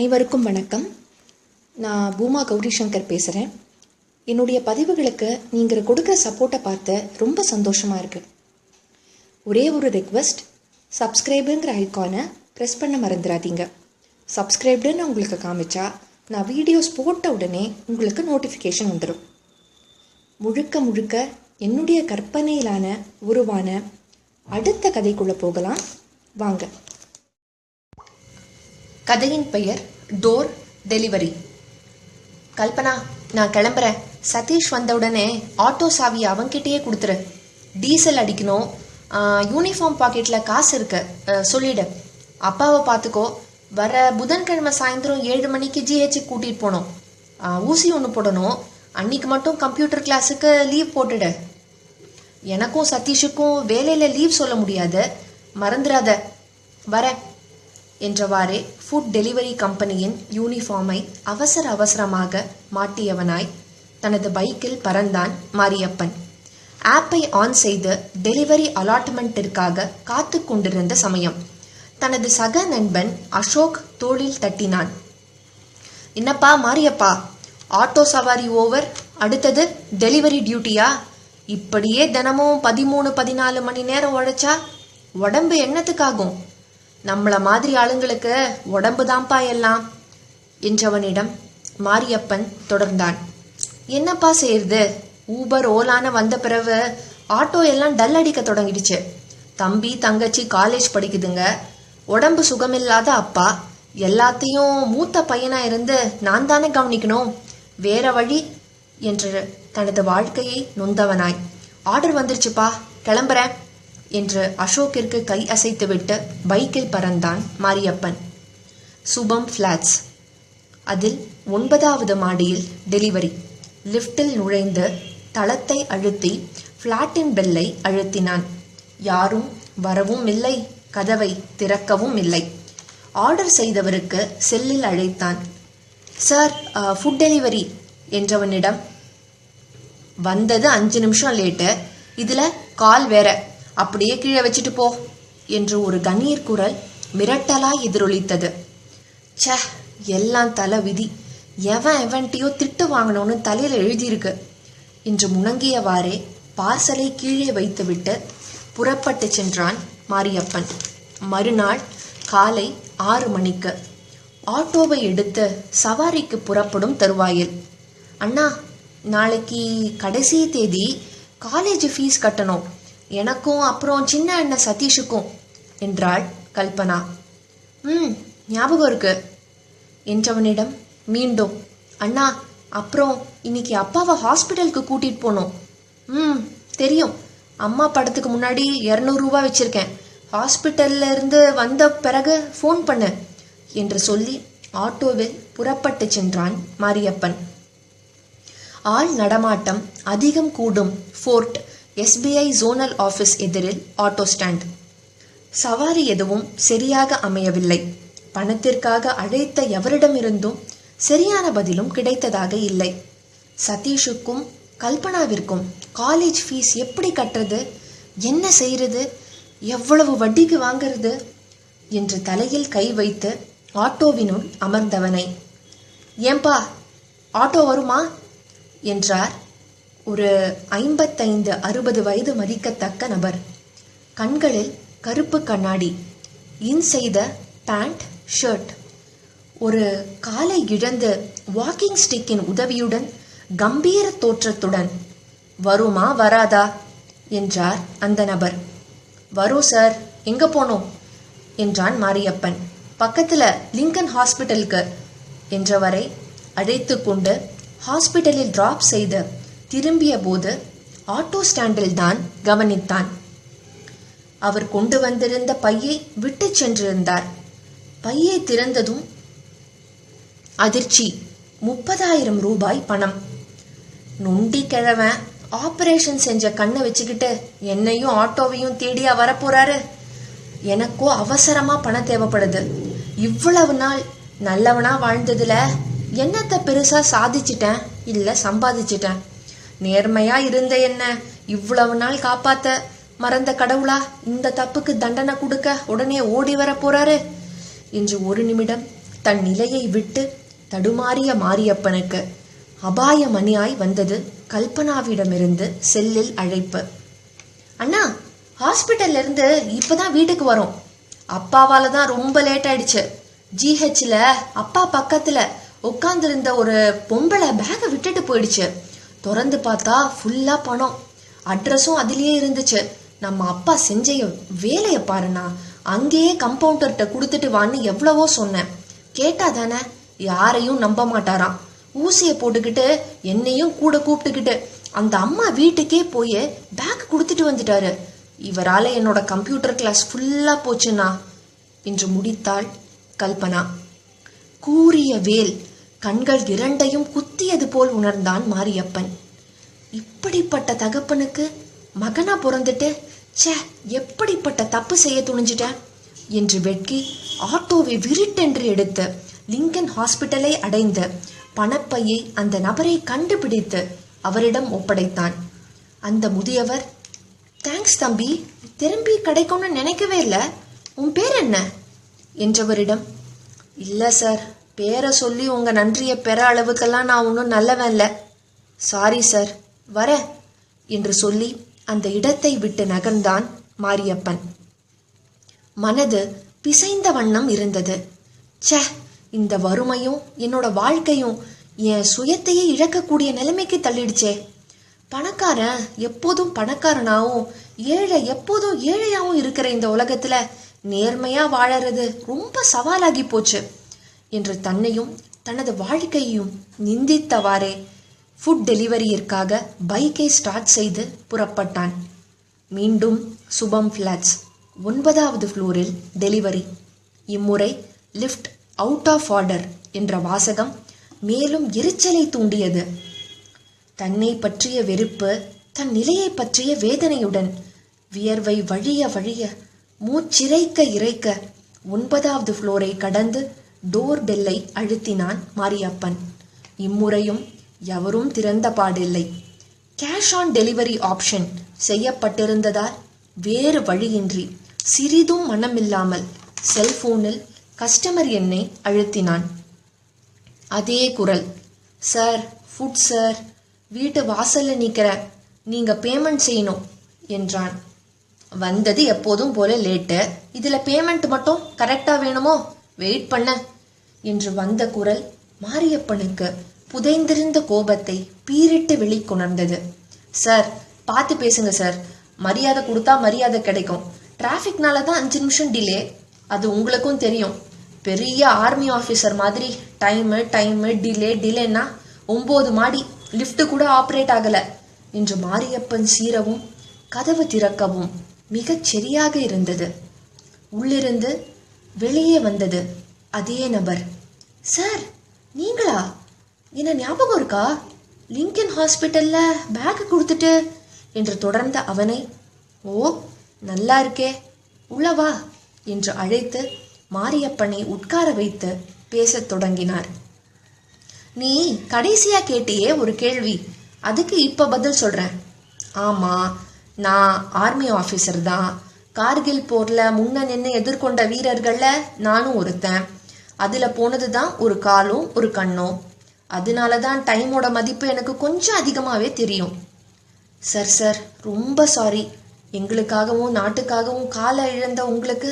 அனைவருக்கும் வணக்கம். நான் பூமா கௌரி சங்கர் பேசுகிறேன் என்னுடைய பதிவுகளுக்கு நீங்கள் கொடுக்குற சப்போர்ட்டை பார்த்து ரொம்ப சந்தோஷமாக இருக்குது ஒரே ஒரு ரெக்வெஸ்ட் சப்ஸ்கிரைபுங்கிற ஐக்கானை ப்ரெஸ் பண்ண மறந்துடாதீங்க சப்ஸ்கிரைப்டுன்னு உங்களுக்கு காமிச்சா நான் வீடியோஸ் போட்ட உடனே உங்களுக்கு நோட்டிஃபிகேஷன் வந்துடும் முழுக்க முழுக்க என்னுடைய கற்பனையிலான உருவான அடுத்த கதைக்குள்ளே போகலாம். வாங்க. கதையின் பெயர் டோர் டெலிவரி. கல்பனா நான் கிளம்புறேன். சதீஷ் வந்த உடனே ஆட்டோ சாவி அவன்கிட்டயே கொடுத்துரு. டீசல் அடிக்கணும். யூனிஃபார்ம் பாக்கெட்டில் காசு இருக்கு. சொல்லிடு. அப்பாவை பார்த்துக்கோ. வர புதன்கிழமை சாயந்தரம் ஏழு மணிக்கு ஜிஹெச்சுக்கு கூட்டிகிட்டு போகணும். ஊசி ஒன்று போடணும். அன்னைக்கு மட்டும் கம்ப்யூட்டர் கிளாஸுக்கு லீவ் போட்டுடு. எனக்கும் சதீஷுக்கும் வேலையில் லீவ் சொல்ல முடியாது. மறந்துடாத வரேன். என்றவாறே ஃபுட் டெலிவரி கம்பெனியின் யூனிஃபார்மை அவசர அவசரமாக மாட்டியவனாய் தனது பைக்கில் பறந்தான் மாரியப்பன். ஆப்பை ஆன் செய்து டெலிவரி அலாட்மெண்ட்டிற்காக காத்து கொண்டிருந்த சமயம். தனது சக நண்பன் அசோக் தோளில் தட்டினான். என்னப்பா மாரியப்பா ஆட்டோ சவாரி ஓவர் அடுத்தது டெலிவரி டியூட்டியா இப்படியே தினமும் பதிமூணு பதினாலு மணி நேரம் உழைச்சா உடம்பு என்னத்துக்காகும்? நம்மள மாதிரி ஆளுங்களுக்கு உடம்பு தான்ப்பா எல்லாம் என்றவனிடம் மாரியப்பன் தொடர்ந்தான். என்னப்பா செய்யறது ஊபர் ஓலான வந்த பிறகு ஆட்டோ எல்லாம் டல் அடிக்க தொடங்கிடுச்சு. தம்பி தங்கச்சி காலேஜ் படிக்குதுங்க. உடம்பு சுகமில்லாத அப்பா. எல்லாத்தையும் மூத்த பையனா இருந்து நான் தானே கவனிக்கணும். வேற வழி? என்று தனது வாழ்க்கையை நொந்தவனாய். ஆர்டர் வந்துருச்சுப்பா. கிளம்புறேன். என்று அசோக்கிற்கு கை அசைத்துவிட்டு பைக்கில் பறந்தான் மாரியப்பன். சுபம் ஃப்ளாட்ஸ். அதில் ஒன்பதாவது மாடியில் டெலிவரி. லிஃப்டில் நுழைந்து தளத்தை அழுத்தி ஃப்ளாட்டின் பெல்லை அழுத்தினான். யாரும் வரவும் இல்லை கதவை திறக்கவும் இல்லை. ஆர்டர் செய்தவருக்கு செல்லில் அழைத்தான். சார் ஃபுட் டெலிவரி என்றவனிடம். வந்தது அஞ்சு நிமிஷம் லேட்டு. இதில் கால் வேற. அப்படியே கீழே வச்சுட்டு போ என்று ஒரு கண்ணீர் குரல் மிரட்டலாய் எதிரொலித்தது. ச எல்லாம் தலை விதி. எவன் எவன்ட்டியோ திட்டு வாங்கணும்னு தலையில் எழுதியிருக்கு என்று முணங்கியவாறே பார்சலை கீழே வைத்துவிட்டு புறப்பட்டு சென்றான் மாரியப்பன். மறுநாள் காலை ஆறு மணிக்கு ஆட்டோவை எடுத்து சவாரிக்கு புறப்படும் தருவாயில். அண்ணா நாளைக்கு கடைசி தேதி காலேஜ் ஃபீஸ் கட்டணும். எனக்கும் அப்புறம் சின்ன அண்ணன் சதீஷுக்கும் என்றாள் கல்பனா. ம் ஞாபகம் இருக்கு என்றவனிடம் மீண்டும் அண்ணா அப்புறம் இன்னைக்கு அப்பாவை ஹாஸ்பிட்டலுக்கு கூட்டிட்டு போனோம். ம் தெரியும். அம்மா படத்துக்கு முன்னாடி இரநூறுவா வச்சிருக்கேன். ஹாஸ்பிட்டல்ல இருந்து வந்த பிறகு ஃபோன் பண்ணு என்று சொல்லி ஆட்டோவில் புறப்பட்டு சென்றான் மாரியப்பன். ஆள் நடமாட்டம் அதிகம் கூடும் ஃபோர்ட். எஸ்பிஐ ஜோனல் ஆஃபீஸ் எதிரில் ஆட்டோ ஸ்டாண்ட் சவாரி எதுவும் சரியாக அமையவில்லை. பணத்திற்காக அழைத்த எவரிடமிருந்தும் சரியான பதிலும் கிடைத்ததாக இல்லை. சதீஷுக்கும் கல்பனாவிற்கும் காலேஜ் ஃபீஸ் எப்படி கட்டுறது? என்ன செய்கிறது எவ்வளவு வட்டிக்கு வாங்குறது? என்று தலையில் கை வைத்து ஆட்டோவினுள் அமர்ந்தவனை. ஏம்பா ஆட்டோ வருமா? என்றார் ஒரு ஐம்பத்தைந்து அறுபது வயது மதிக்கத்தக்க நபர். கண்களில் கருப்பு கண்ணாடி இன் செய்த பேண்ட் ஷர்ட். ஒரு காலை இழந்து வாக்கிங் ஸ்டிக்கின் உதவியுடன் கம்பீர தோற்றத்துடன் வருமா வராதா? என்றார் அந்த நபர். வரும் சார் எங்க போனோம்? என்றான் மாரியப்பன். பக்கத்தில் லிங்கன் ஹாஸ்பிட்டலுக்கு என்றவரை அழைத்து கொண்டு ஹாஸ்பிட்டலில் டிராப் செய்த திரும்பிய போது ஆட்டோ ஸ்டாண்டில் தான் கவனித்தான். அவர் கொண்டு வந்திருந்த பையை விட்டு சென்றிருந்தார். பையை திறந்ததும் அதிர்ச்சி முப்பதாயிரம் ரூபாய் பணம். நொண்டி கிழவன் ஆபரேஷன் செஞ்ச கண்ணை வச்சுக்கிட்டு என்னையும் ஆட்டோவையும் தேடியா வரப்போறாரு. எனக்கோ அவசரமா பணம் தேவைப்படுது. இவ்வளவு நாள் நல்லவனா வாழ்ந்ததுல என்னத்தை பெருசா சாதிச்சிட்டேன் இல்ல சம்பாதிச்சிட்டேன். நேர்மையா இருந்த என்ன? இவ்வளவு நாள் காப்பாத்த மறந்த கடவுளா இந்த தப்புக்கு தண்டனை கொடுக்க உடனே ஓடி வர போறாரு? என்று ஒரு நிமிடம் தன் நிலையை விட்டு தடுமாறிய மாரியப்பனுக்கு அபாயமணியாய் வந்தது கல்பனாவிடமிருந்து செல்லில் அழைப்பு. அண்ணா ஹாஸ்பிட்டல்ல இருந்து இப்பதான் வீட்டுக்கு வரோம். அப்பாவால தான் ரொம்ப லேட் ஆயிடுச்சு. ஜிஹெச்ல அப்பா பக்கத்துல உட்காந்துருந்த ஒரு பொம்பளை பேகை விட்டுட்டு போயிடுச்சு. திறந்து பார்த்தா ஃபுல்லா பணம். அட்ரஸும் அதுலயே இருந்துச்சு. நம்ம அப்பா செஞ்ச வேலையை பாருண்ணா. அங்கேயே கம்பவுண்டர்கிட்ட கொடுத்துட்டு வான்னு எவ்வளவோ சொன்னேன். கேட்டா தானே யாரையும் நம்ப மாட்டாராம். ஊசியை போட்டுக்கிட்டு என்னையும் கூட கூப்பிட்டுக்கிட்டு. அந்த அம்மா வீட்டுக்கே போய் பேக் கொடுத்துட்டு வந்துட்டாரு. இவரால என்னோட கம்ப்யூட்டர் கிளாஸ் ஃபுல்லா போச்சுண்ணா. என்று முடித்தாள் கல்பனா. கூறிய வேல் கண்கள் இரண்டையும் குத்தியது போல் உணர்ந்தான் மாரியப்பன். இப்படிப்பட்ட தகப்பனுக்கு மகனா பிறந்துட்டு ச்சே எப்படிப்பட்ட தப்பு செய்ய துணிஞ்சிட்டேன் என்று வெட்கி ஆட்டோவை விரிட்டென்று எடுத்து லிங்கன் ஹாஸ்பிட்டலை அடைந்து பணப்பையை அந்த நபரை கண்டுபிடித்து அவரிடம் ஒப்படைத்தான். அந்த முதியவர் தேங்க்ஸ் தம்பி திரும்பி கிடைக்கும்னு நினைக்கவே இல்லை. உன் பேர் என்ன? என்றவரிடம் இல்லை சார். பேரை சொல்லி உங்கள் நன்றியை பெற அளவுக்கெல்லாம் நான் ஒன்றும் நல்லவன் இல்லை சாரி சார் வரேன் என்று சொல்லி அந்த இடத்தை விட்டு நகர்ந்தான் மாரியப்பன். மனது பிசைந்த வண்ணம் இருந்தது. ச்சே இந்த வறுமையும் என்னோட வாழ்க்கையும் என் சுயத்தையே இழக்கக்கூடிய நிலைமைக்கு தள்ளிடுச்சே. பணக்காரன் எப்போதும் பணக்காரனாகவும் ஏழை எப்போதும் ஏழையாகவும் இருக்கிற இந்த உலகத்தில் நேர்மையாக வாழறது ரொம்ப சவாலாகி போச்சு. என்று தன்னையும் தனது வாழ்க்கையையும் நிந்தித்தவாறே ஃபுட் டெலிவரியிற்காக பைக்கை ஸ்டார்ட் செய்து புறப்பட்டான். மீண்டும் சுபம் ஃப்ளாட்ஸ் ஒன்பதாவது ஃப்ளோரில் டெலிவரி இம்முறை லிஃப்ட் அவுட் ஆஃப் ஆர்டர் என்ற வாசகம் மேலும் எரிச்சலை தூண்டியது. தன்னை பற்றிய வெறுப்பு தன் நிலையை பற்றிய வேதனையுடன் வியர்வை வழிய வழிய மூச்சிறைக்க இறைக்க ஒன்பதாவது ஃப்ளோரை கடந்து டோர் பெல்லை அழுத்தினான் மாரியப்பன். இம்முறையும் எவரும் திறந்த பாடில்லை. கேஷ் ஆன் டெலிவரி ஆப்ஷன் செய்யப்பட்டிருந்ததால் வேறு வழியின்றி சிறிதும் மனமில்லாமல் செல்போனில் கஸ்டமர் எண்ணை அழுத்தினான். அதே குரல் சார் ஃபுட் சார் வீட்டு வாசலில் நிற்கிற நீங்கள் பேமெண்ட் செய்யணும் என்றான். வந்தது எப்போதும் போல லேட்டு. இதில் பேமெண்ட் மட்டும் கரெக்டாக வேணுமோ? வெயிட் பண்ண. என்று வந்த குரல் மாரியப்பனுக்கு புதைந்திருந்த கோபத்தை பீரிட்டு வெளிக்கொணர்ந்தது சார் பார்த்து பேசுங்க சார். மரியாதை கொடுத்தா மரியாதை கிடைக்கும். டிராஃபிக்னால தான் அஞ்சு நிமிஷம் டிலே. அது உங்களுக்கும் தெரியும். பெரிய ஆர்மி ஆஃபீஸர் மாதிரி டைமு டைமு டிலே டிலேன்னா ஒம்பது மாடி லிஃப்ட் கூட ஆப்ரேட் ஆகல. என்று மாரியப்பன் சீரவும் கதவு திறக்கவும் மிகச் சரியாக இருந்தது. உள்ளிருந்து வெளியே வந்தது. அதே நபர். சார் நீங்களா? என்ன ஞாபகம் இருக்கா? லிங்கன் ஹாஸ்பிட்டல்ல பேக்கு கொடுத்துட்டு என்று தொடர்ந்த அவனை ஓ நல்லா இருக்கே. உள்ளவா என்று அழைத்து மாரியப்பனை உட்கார வைத்து பேசத் தொடங்கினார். நீ கடைசியா கேட்டியே ஒரு கேள்வி. அதுக்கு இப்ப பதில் சொல்றேன். ஆமா நான் ஆர்மி ஆஃபீஸர் தான். கார்கில் போர்ல முன்ன நின்று எதிர்கொண்ட வீரர்கள்ல நானும் ஒருத்தன். அதுல போனது தான் ஒரு காலும் ஒரு கண்ணும். அதனால தான் டைமோட மதிப்பு எனக்கு கொஞ்சம் அதிகமாகவே தெரியும். சார் சார் ரொம்ப சாரி எங்களுக்காகவும் நாட்டுக்காகவும் காலை இழந்த உங்களுக்கு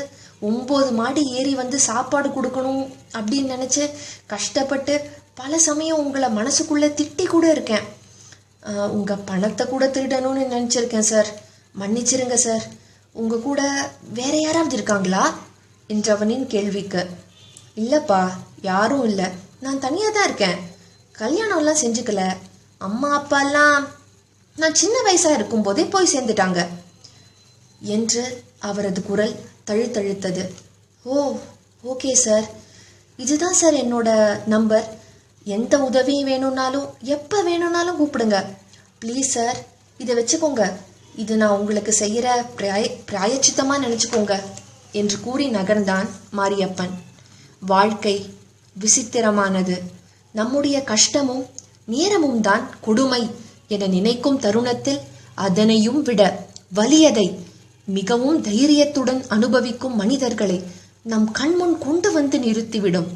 ஒம்பது மாடி ஏறி வந்து சாப்பாடு கொடுக்கணும் அப்படின்னு நினச்சி கஷ்டப்பட்டு பல சமயம் உங்களை மனசுக்குள்ளே திட்டி கூட இருக்கேன். உங்கள் பணத்தை கூட திருடணும்னு நினச்சிருக்கேன் சார் மன்னிச்சிருங்க சார் உங்க கூட வேற யாராவது இருக்காங்களா? என்றவனின் கேள்விக்கு. இல்லப்பா யாரும் இல்லை. நான் தனியாக தான் இருக்கேன். கல்யாணம்லாம் செஞ்சுக்கல. அம்மா அப்பாலாம் நான் சின்ன வயசாக இருக்கும்போதே போய் சேர்ந்துட்டாங்க. என்று அவரது குரல் தழுத்தழுத்தது. Oh okay sir. இதுதான் சார் என்னோட நம்பர். எந்த உதவியும் வேணும்னாலும் எப்போ வேணும்னாலும் கூப்பிடுங்க. ப்ளீஸ் சார் இதை வச்சுக்கோங்க. இது நான் உங்களுக்கு செய்கிற பிராய பிராயச்சித்தமாக நினச்சிக்கோங்க என்று கூறி நகர்ந்தான் மாரியப்பன். வாழ்க்கை விசித்திரமானது. நம்முடைய கஷ்டமும் நேரமும் தான் கொடுமை என நினைக்கும் தருணத்தில் அதனையும் விட வலியதை மிகவும் தைரியத்துடன் அனுபவிக்கும் மனிதர்களை நம் கண்முன் கொண்டு வந்து நிறுத்திவிடும்.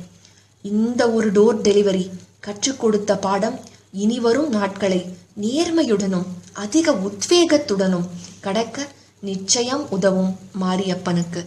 இந்த ஒரு டோர் டெலிவரி கற்றுக் கொடுத்த பாடம் இனிவரும் நாட்களை நேர்மையுடனும் அதிக உத்வேகத்துடனும் கடக்க நிச்சயம் உதவும் மாரியப்பனுக்கு.